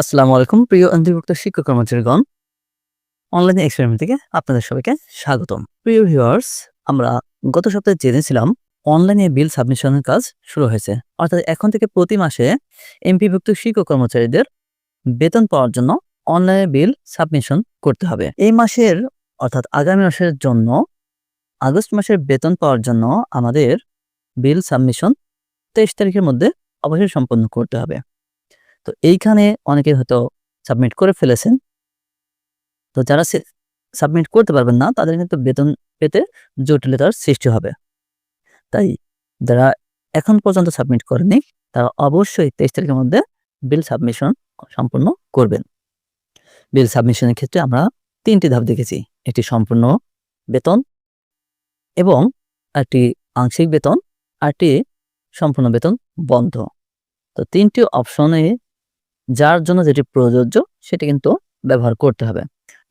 আসসালামু আলাইকুম, প্রিয় অন্তর্ভুক্ত শিক্ষক কর্মচারীগণ। অনলাইন এক্সপেরিমেন্ট থেকে আপনাদের সবাইকে স্বাগতম। প্রিয় ভিউয়ার্স আমরা গত সপ্তাহে জেনেছিলাম অনলাইনে বিল সাবমিশনের কাজ শুরু হয়েছে। অর্থাৎ এখন থেকে প্রতি মাসে এমপিভুক্ত শিক্ষক কর্মচারীদের বেতন পাওয়ার জন্য অনলাইনে বিল সাবমিশন করতে হবে। এই মাসের, অর্থাৎ আগামী মাসের জন্য, আগস্ট মাসের বেতন পাওয়ার জন্য আমাদের বিল সাবমিশন তেইশ তারিখের মধ্যে অবশ্যই সম্পন্ন করতে হবে। তো এইখানে অনেকে হয়তো সাবমিট করে ফেলেছেন। তো যারা সাবমিট করতে পারবেন না, তাদের কিন্তু বেতন পেতে জটিলতার সৃষ্টি হবে। তাই যারা এখন পর্যন্ত সাবমিট করেনি তারা অবশ্যই তেইশ তারিখের মধ্যে বিল সাবমিশন সম্পূর্ণ করবেন। বিল সাবমিশনের ক্ষেত্রে আমরা তিনটি ধাপ দেখেছি, একটি সম্পূর্ণ বেতন এবং একটি আংশিক বেতন আরটি সম্পূর্ণ বেতন বন্ধ। তো তিনটি অপশনে যার জন্য যেটি প্রযোজ্য, সেটি কিন্তু ব্যবহার করতে হবে।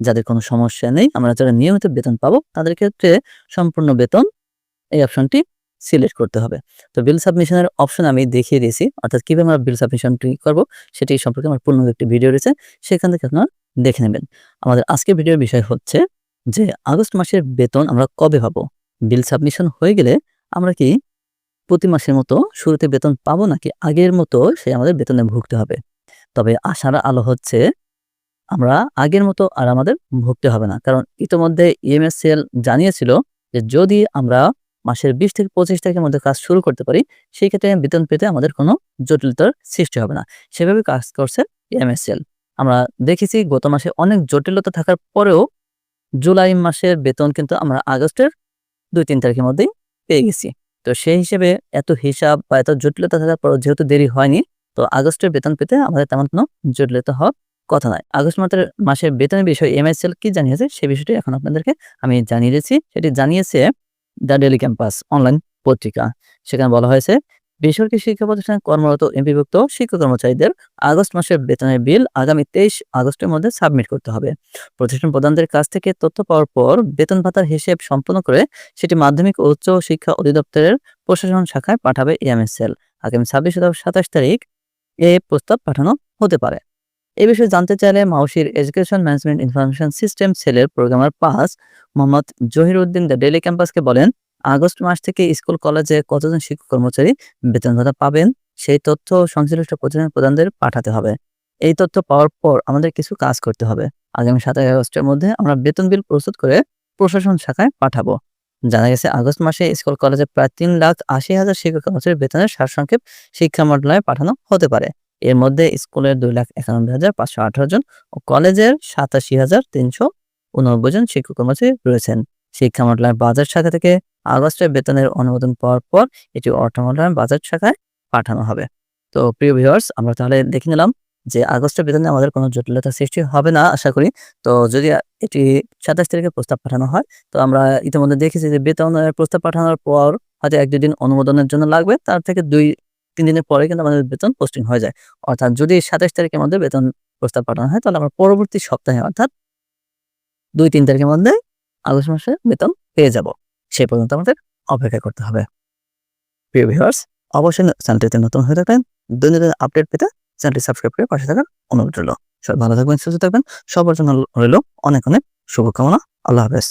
যাদের কোনো সমস্যা নেই, আমরা যারা নিয়মিত বেতন পাবো, তাদের ক্ষেত্রে সম্পূর্ণ বেতন এই অপশনটি সিলেক্ট করতে হবে। তো বিল সাবমিশনের অপশন আমি দেখিয়ে দিয়েছি, অর্থাৎ কীভাবে আমরা বিল সাবমিশনটি করব, সেটি সম্পর্কে আমার পূর্ণ একটি ভিডিও রয়েছে, সেখান থেকে আপনারা দেখে নেবেন। আমাদের আজকের ভিডিওর বিষয় হচ্ছে যে, আগস্ট মাসের বেতন আমরা কবে পাবো? বিল সাবমিশন হয়ে গেলে আমরা কি প্রতি মাসের মতো শুরুতে বেতন পাবো, নাকি আগের মতো সে আমাদের বেতনে ভুগতে হবে? তবে আশার আলো হচ্ছে, আমরা আগের মতো আর আমাদের ভুগতে হবে না। কারণ ইতোমধ্যে ইএমএসএল জানিয়েছিল যে যদি আমরা মাসের বিশ থেকে পঁচিশ তারিখের মধ্যে কাজ শুরু করতে পারি, সেই ক্ষেত্রে বেতন পেতে আমাদের কোনো জটিলতার সৃষ্টি হবে না। সেভাবে কাজ করছে ইএমএসএল। আমরা দেখেছি গত মাসে অনেক জটিলতা থাকার পরেও জুলাই মাসের বেতন কিন্তু আমরা আগস্টের দুই তিন তারিখের মধ্যেই পেয়ে গেছি। তো সেই হিসেবে এত হিসাব বা এত জটিলতা থাকার পর যেহেতু দেরি হয়নি তো আগস্টের বেতন পেতে আমাদের তেমন কোনো জটিলতা হওয়ার কথা নয় আগস্ট মাসের মাসের বেতনের বিষয়ে এমএসএল কি জানিয়েছে সেই বিষয়টি এখন আপনাদেরকে আমি জানিয়ে দিচ্ছি সেটি জানিয়েছে দ্য ডেলি ক্যাম্পাস অনলাইন পত্রিকা। সেখানে বলা হয়েছে, বেসরকারি শিক্ষা প্রতিষ্ঠানে কর্মরত এমপিভুক্ত শিক্ষক কর্মচারীদের আগস্ট মাসের বেতনের বিল আগামী তেইশ আগস্টের মধ্যে সাবমিট করতে হবে। প্রতিষ্ঠান প্রধানদের কাছ থেকে তথ্য পাওয়ার পর বেতন ভাতার হিসেব সম্পন্ন করে সেটি মাধ্যমিক ও উচ্চ শিক্ষা অধিদপ্তরের প্রশাসন শাখায় পাঠাবে এমএসএল আগামী ছাব্বিশ সাতাশ তারিখ এ প্রস্তাব পাঠানো হতে পারে। এ বিষয়ে জানতে চাইলে মাউসির এডুকেশন ম্যানেজমেন্ট ইনফরমেশন সিস্টেম সেলের প্রোগ্রামার পাস মোহাম্মদ জহির উদ্দিন দ্য ডেলি ক্যাম্পাসকে বলেন, আগস্ট মাস থেকে স্কুল, কলেজে কতজন শিক্ষক কর্মচারী বেতন ভাতা পাবেন? সেই তথ্য সংশ্লিষ্ট প্রতিষ্ঠান প্রধানদের পাঠাতে হবে। এই তথ্য পাওয়ার পর আমাদের কিছু কাজ করতে হবে। আগামী সাতাশ আগস্টের মধ্যে আমরা বেতন বিল প্রস্তুত করে প্রশাসন শাখায় পাঠাবো। জানা গেছে, আগস্ট মাসে স্কুল কলেজে প্রায় তিন লাখ আশি হাজার শিক্ষক কর্মচারীর বেতনের সারসংক্ষেপ শিক্ষা মন্ত্রণালয়ে পাঠানো হতে পারে। এর মধ্যে স্কুলের দুই লাখ একানব্বই হাজার পাঁচশো আঠারো জন ও কলেজের সাতাশি হাজার তিনশো উননব্বই জন শিক্ষক কর্মচারী রয়েছেন। শিক্ষা মন্ত্রণালয়ের বাজার শাখা থেকে আগস্টের বেতনের অনুমোদন পাওয়ার পর এটি অর্থ মন্ত্রণালয়ের বাজার শাখায় পাঠানো হবে। তো প্রিয় ভিউয়ার্স আমরা তাহলে দেখে নিলাম যে আগস্টের বেতনে আমাদের কোনো জটিলতা সৃষ্টি হবে না, আশা করি। তো যদি এটি সাতাশ তারিখে প্রস্তাব পাঠানো হয়, তো আমরা ইতিমধ্যে দেখেছি যে বেতনের প্রস্তাব পাঠানোর পর হয়তো এক দুদিন অনুমোদনের জন্য লাগবে। তার থেকে দুই, তিন দিনের পরে কিন্তু আমাদের বেতন পোস্টিং হয়ে যায়। অর্থাৎ যদি সাতাশ তারিখের মধ্যে বেতন প্রস্তাব পাঠানো হয়, তাহলে আমরা পরবর্তী সপ্তাহে অর্থাৎ দুই, তিন তারিখের মধ্যে আগস্ট মাসে বেতন পেয়ে যাব। সেই পর্যন্ত আমাদের অপেক্ষা করতে হবে। প্রিয় ভিউয়ার্স অবশ্যই চ্যানেলটিতে নতুন হয়ে থাকবেন। দৈনন্দিন আপডেট পেতে চ্যানেলটি সাবস্ক্রাইব করে পাশে থাকার অনুরোধ রইল। সবাই ভালো থাকবেন, সুস্থ থাকবেন। সবার জন্য রইল অনেক অনেক শুভকামনা। আল্লাহ হাফেজ।